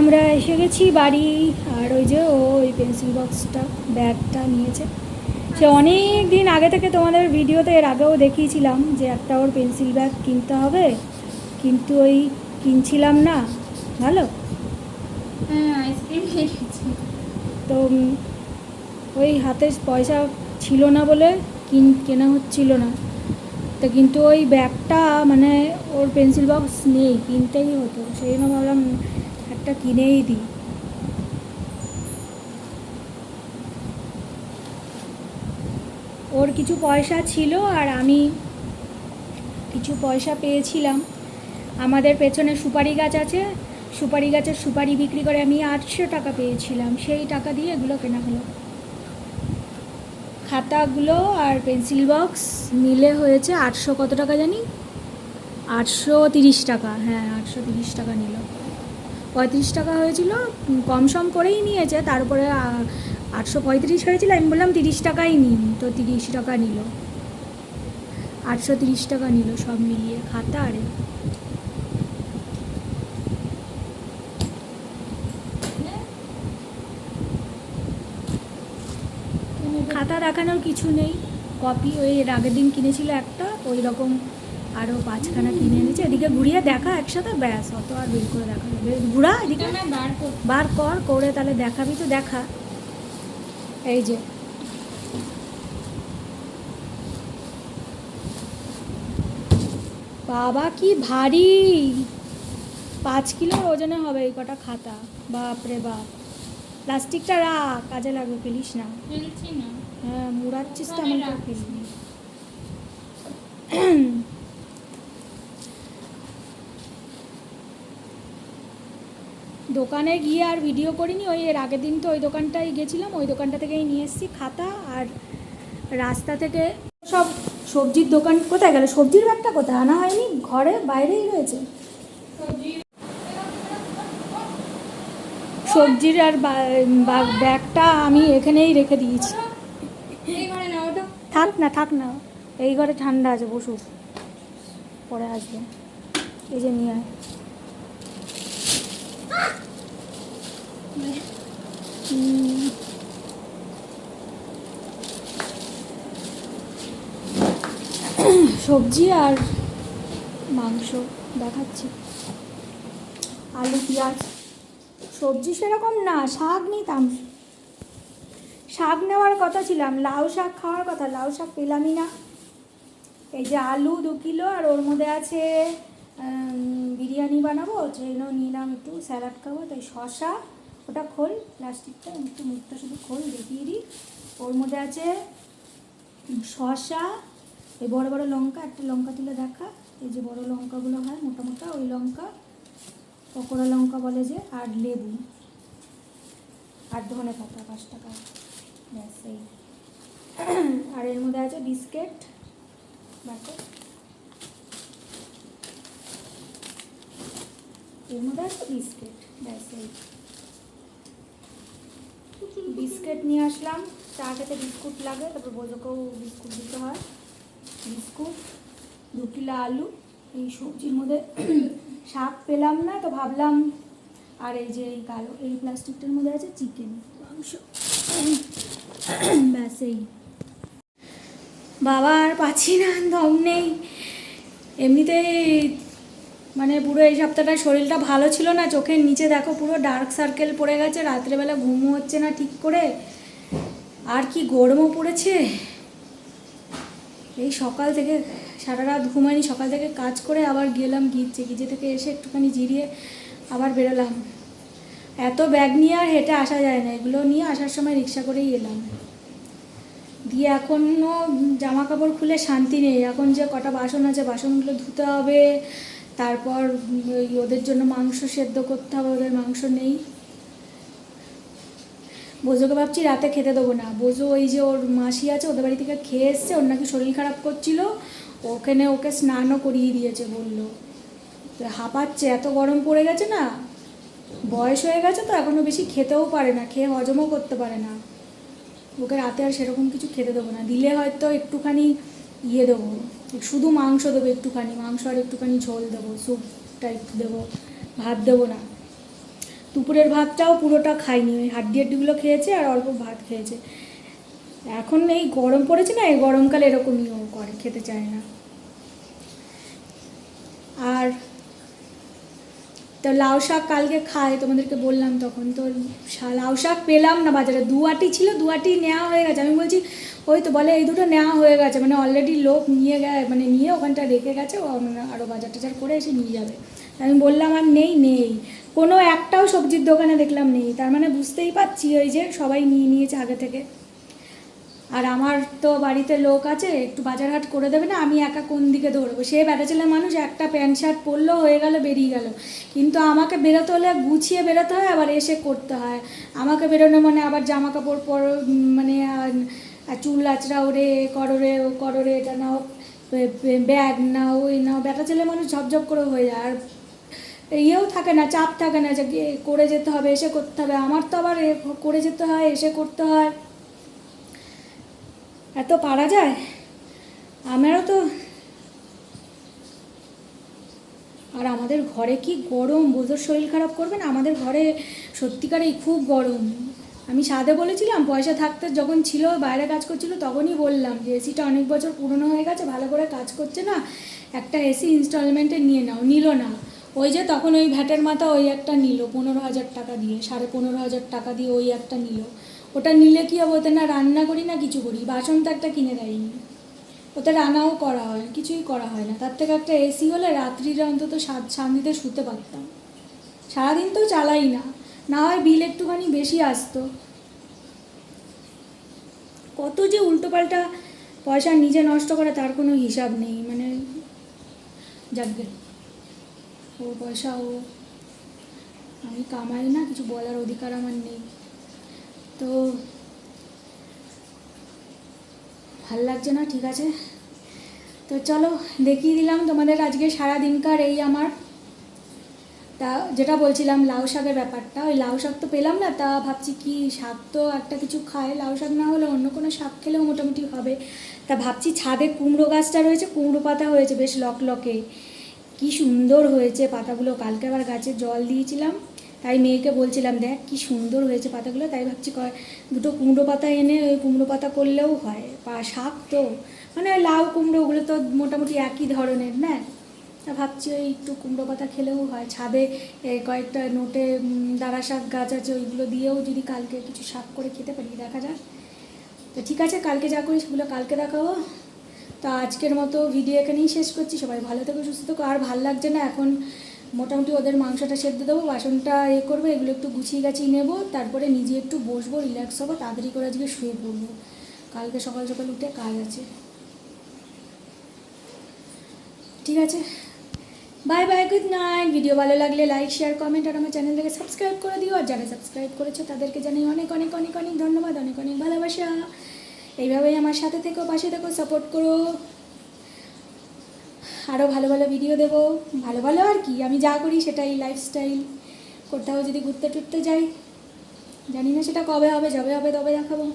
আমরা এসে গেছি বাড়ি আর ওই যে ও ওই পেন্সিল বক্সটা ব্যাগটা নিয়েছে। সে অনেক দিন আগে থেকে তোমাদের ভিডিওতে এর আগেও দেখিয়েছিলাম যে একটা ওর পেন্সিল ব্যাগ কিনতে হবে কিন্তু ওই কিনছিলাম না। ভালো? হ্যাঁ তো ওই হাতে পয়সা ছিল না বলে কিন কেনা হচ্ছিল না। তো কিন্তু ওই ব্যাগটা মানে ওর পেন্সিল বক্স নেই কিনতেই হতো। সেই জন্য ভাবলাম একটা কিনেই দিই। ওর কিছু পয়সা ছিল আর আমি কিছু পয়সা পেয়েছিলাম। আমাদের পেছনে সুপারি গাছ আছে। সুপারি গাছের সুপারি বিক্রি করে আমি আটশো টাকা পেয়েছিলাম। সেই টাকা দিয়ে এগুলো কেনা হলো। খাতাগুলো আর পেন্সিল বক্স মিলে হয়েছে আটশো কত টাকা জানি? আটশো তিরিশ টাকা হ্যাঁ আটশো তিরিশ টাকা নিল। পঁয়ত্রিশ টাকা হয়েছিল কম সম করেই নিয়েছে, তারপরে আটশো পঁয়ত্রিশ হয়েছিল, আমি বললাম তিরিশ টাকাই নিন, তো তিরিশ টাকা নিল আটশো তিরিশ টাকা নিল সব মিলিয়ে, খাতা আরে। খাতা দেখানোর কিছু নেই কপি ওই এর আগের দিন কিনেছিল একটা, ওই রকম আরও পাঁচখানা কিনে এনেছে। এদিকে ঘুরিয়ে দেখা একসাথে ব্যাস অত আর বের করে দেখা যাবে ঘুরা এদিকে। বার কর। করে তাহলে দেখাবি তো দেখা। এই যে। বাবা কি ভারী! পাঁচ কিলোর ওজনে হবে এই কটা খাতা। বাপরে বাপ। প্লাস্টিকটা রাখ কাজে লাগবে ফেলিস না। হ্যাঁ মুড়াচ্ছিস তো এমন দোকানে গিয়ে আর ভিডিও করিনি, ওই এর আগের দিন তো ওই দোকানটায় গেছিলাম, ওই দোকানটা থেকেই নিয়ে এসেছি খাতা আর রাস্তা থেকে সব সবজির দোকান, কোথায় গেল? সবজির ব্যাগটা কোথায়? আনা হয়নি, ঘরে বাইরেই রয়েছে। সবজির আর ব্যাগটা আমি এখানেই রেখে দিয়েছি। থাক না থাক না, এই ঘরে ঠান্ডা আছে, বসুক। পরে আসবে। এই যে নিয়ে সবজি আর মাংস দেখাচ্ছি। আলু, পেঁয়াজ। সবজি সেরকম না, শাক নিতাম। শাক নেওয়ার কথা ছিলাম, লাউ শাক খাওয়ার কথা, লাউ শাক পেলামই না। এই যে আলু দু কিলো আর ওর মধ্যে আছে বিরিয়ানি বানাবো জন্য নিলাম একটু, স্যালাড খাব, তাই শশা ওটা খোল, প্লাস্টিকটা, একটু মুখটা শুধু খোল, দেখিয়ে দিই। ওর মধ্যে আছে শশা এই বড় বড় লঙ্কা, একটা লঙ্কা তুলে দেখা। এই যে বড় লঙ্কাগুলো হয়, মোটা মোটা, ওই লঙ্কা, পকোড়া লঙ্কা বলে যে, আর লেবু। আর ধনে পাতা, পাঁচ টাকা। ব্যাস, এই। আর এর মধ্যে আছে বিস্কিট। দেখো। এর মধ্যে আছে বিস্কিট। ব্যাস, এই। বিস্কিট নিয়ে আসলাম। চা খেতে বিস্কুট লাগে, তারপর বোঝোকেও বিস্কুট দিতে হয়। বিস্কুট, দু কিলো আলু, এই সবজির মধ্যে শাক পেলাম না, তো ভাবলাম, আর এই যে এই কালো, এই প্লাস্টিকটার মধ্যে আছে চিকেন, মাংস। ব্যাস এই। বাবা আর পাচ্ছি না, দম নেই। এমনিতেই মানে পুরো এই সপ্তাহটা শরীরটা ভালো ছিল না, চোখের নিচে দেখো পুরো ডার্ক সার্কেল পড়ে গেছে, রাত্রেবেলা ঘুমও হচ্ছে না ঠিক করে। আর কি গরমও পড়েছে। এই সকাল থেকে, সারা রাত ঘুমাইনি, সকাল থেকে কাজ করে আবার গেলাম গিজে গিজে থেকে এসে একটুখানি জিরিয়ে আবার বেরোলাম। এত ব্যাগ নিয়ে আর হেঁটে আসা যায় না, এগুলো নিয়ে আসার সময় রিক্সা করেই এলাম। দিয়ে এখনও জামা কাপড় খুলে শান্তি নেই, এখন যে কটা বাসন আছে, বাসনগুলো ধুতে হবে তারপর ওদের জন্য মাংস সেদ্ধ করতে হবে, ওদের মাংস নেই। বোঝোকে ভাবছি রাতে খেতে দেবো না। বোঝো ওই যে ওর মাসি আছে, ওদের বাড়ি থেকে খেয়ে এসছে, ওর নাকি শরীর খারাপ করছিল। ওখানে ওকে স্নানও করিয়ে দিয়েছে বলল। তো হাঁপাচ্ছে, এত গরম পড়ে গেছে না। বয়স হয়ে গেছে তো এখনও বেশি খেতেও পারে না, খেয়ে হজমও করতে পারে না। ওকে রাতে আর সেরকম কিছু খেতে দেবো না। দিলে হয়তো একটুখানি ইয়ে দেবো, শুধু মাংস দেবো একটুখানি, মাংস আর একটুখানি ঝোল দেবো স্যুপ টাইপ দেবো, ভাত দেবো না। দুপুরের ভাতটাও পুরোটা খাইনি, ওই হাড্ডি হাড্ডিগুলো খেয়েছে আর অল্প ভাত খেয়েছে। এখন এই গরম পড়েছে না, এই গরমকালে এরকমই ও করে, খেতে চায় না। আর তো লাউ শাক কালকে খায় তোমাদেরকে বললাম তখন। তো লাউ শাক পেলাম না বাজারে। দু আটি ছিল দু আটি নেওয়া হয়ে গেছে। আমি বলছি, ওই তো বলে এই দুটো নেওয়া হয়ে গেছে। মানে অলরেডি লোক নিয়ে গে মানে নিয়ে ওখানটা রেখে গেছে, ও মানে আরও বাজার টাজার করে এসে নিয়ে যাবে। আমি বললাম, আর নেই নেই। কোনো একটাও সবজির দোকানে দেখলাম নেই। তার মানে বুঝতেই পারছি ওই যে সবাই নিয়ে নিয়েছে আগে থেকে। আর আমার তো বাড়িতে লোক আছে, একটু বাজার হাট করে দেবে না, আমি একা কোন দিকে দৌড়বো? সে বেটা ছেলে মানুষ, একটা প্যান্ট শার্ট পরলো, হয়ে গেল, বেরিয়ে গেল। কিন্তু আমাকে বেরোতে হলে গুছিয়ে বেরোতে হয়, আবার এসে করতে হয়। আমাকে বেরোনো মানে আবার জামা কাপড় পর মানে চুল আচড়া, ওরে, কররে, ও কররে, এটা নাও ব্যাগ নাও, ওই নাও বেটা ছেলে মানুষ ঝপঝপ করে হয়ে যায়। আর ইয়েও থাকে না, চাপ থাকে না যে করে যেতে হবে, এসে করতে হবে। আমার তো আবার করে যেতে হয়, এসে করতে হয়। এত পারা যায়? আমারও তো আর আমাদের ঘরে কি গরম? বোঝোর শরীর খারাপ করবে না? আমাদের ঘরে সত্যিকারেই খুব গরম। আমি সাদে বলেছিলাম, পয়সা থাকতে যখন ছিল, বাইরে কাজ করছিল, তখনই বললাম যে, এসিটা অনেক বছর পুরনো হয়ে গেছে, ভালো করে কাজ করছে না, একটা এসি ইনস্টলমেন্টে নিয়ে নাও। নিল না। ওই যে তখন ওই ভ্যাটের মাথা ওই একটা নিল, পনেরো হাজার টাকা দিয়ে, সাড়ে পনেরো হাজার টাকা দিয়ে ওই একটা নিল। ওটা নিলে কি হবে? ওতে না রান্না করি না কিছু করি। বাসন তো একটা কিনে দেয়নি। ওতে রান্নাও করা হয়, কিছুই করা হয় না। তার থেকে একটা এসি হলে রাত্রিরে অন্তত শান্তিতে শুতে পারতাম। সারাদিন তো চালাই না। না হয় বিল একটুখানি বেশি আসতো। কত যে উল্টোপাল্টা পয়সা নিজে নষ্ট করে তার কোনো হিসাব নেই। মানে যাকবে ও পয়সা ও। আমি কামাই না, কিছু বলার অধিকার আমার নেই। তো ভালো লাগছে না, ঠিক আছে? তো চলো, দেখিয়ে দিলাম তোমাদের আজকে সারা দিনকার এই আমার। তা যেটা বলছিলাম, লাউ শাকের ব্যাপারটা, ওই লাউ শাক তো পেলাম না, তা ভাবছি কি শাক তো একটা কিছু খায়। লাউ শাক না হলে অন্য কোনো শাক খেলেও মোটামুটি হবে। তা ভাবছি ছাদে কুমড়ো গাছটা রয়েছে, কুমড়ো পাতা হয়েছে বেশ লকলকে। কি সুন্দর হয়েছে পাতাগুলো, কালকে আবার গাছে জল দিয়েছিলাম। তাই মেয়েকে বলছিলাম, দেখ কি সুন্দর হয়েছে পাতাগুলো। তাই ভাবছি কয়, দুটো কুমড়ো পাতা এনে ওই কুমড়ো পাতা করলেও হয়। পা, শাক তো। মানে ওই লাউ কুমড়ো, ওগুলো তো মোটামুটি একই ধরনের, না? তা ভাবছি ওই একটু কুমড়ো পাতা খেলেও হয়। ছাদে কয়েকটা নোটে দাঁড়া শাক গাছ আছে, ওইগুলো দিয়েও যদি কালকে কিছু শাক করে খেতে পারি, দেখা যাক। তো ঠিক আছে, কালকে যা করি সেগুলো কালকে দেখাবো। তো আজকের মতো ভিডিও এখানেই শেষ করছি। সবাই ভালো থেকো, সুস্থ থেকো। আর ভালো লাগছে না এখন মোটামুটি ওদের মাংসটা সেদ্ধ দেবো, বাসনটা এ করব, এগুলো একটু গুছিয়ে গাছিয়ে নেব, তারপরে নিজে একটু বসবো রিল্যাক্স হব, তাড়াতাড়ি করে আজকে শুয়ে পড়ব। কালকে সকাল সকাল উঠে কাজ আছে। ঠিক আছে? Bye bye good night video ভালো লাগলে লাইক শেয়ার কমেন্ট আর আমার চ্যানেলটাকে সাবস্ক্রাইব করে দিও। আর যারা সাবস্ক্রাইব করেছ, তাদেরকে জানাই অনেক অনেক অনেক অনেক ধন্যবাদ, অনেক অনেক ভালোবাসা। এইভাবেই আমার সাথে থেকো, পাশে থেকো সাপোর্ট করো। আরও ভালো ভালো ভিডিও দেবো। ভালো ভালো আর কি, আমি যা করি সেটাই লাইফস্টাইল কোথাও যদি ঘুরতে টুরতে যাই, জানি না সেটা কবে হবে, যবে হবে তবে দেখাবো।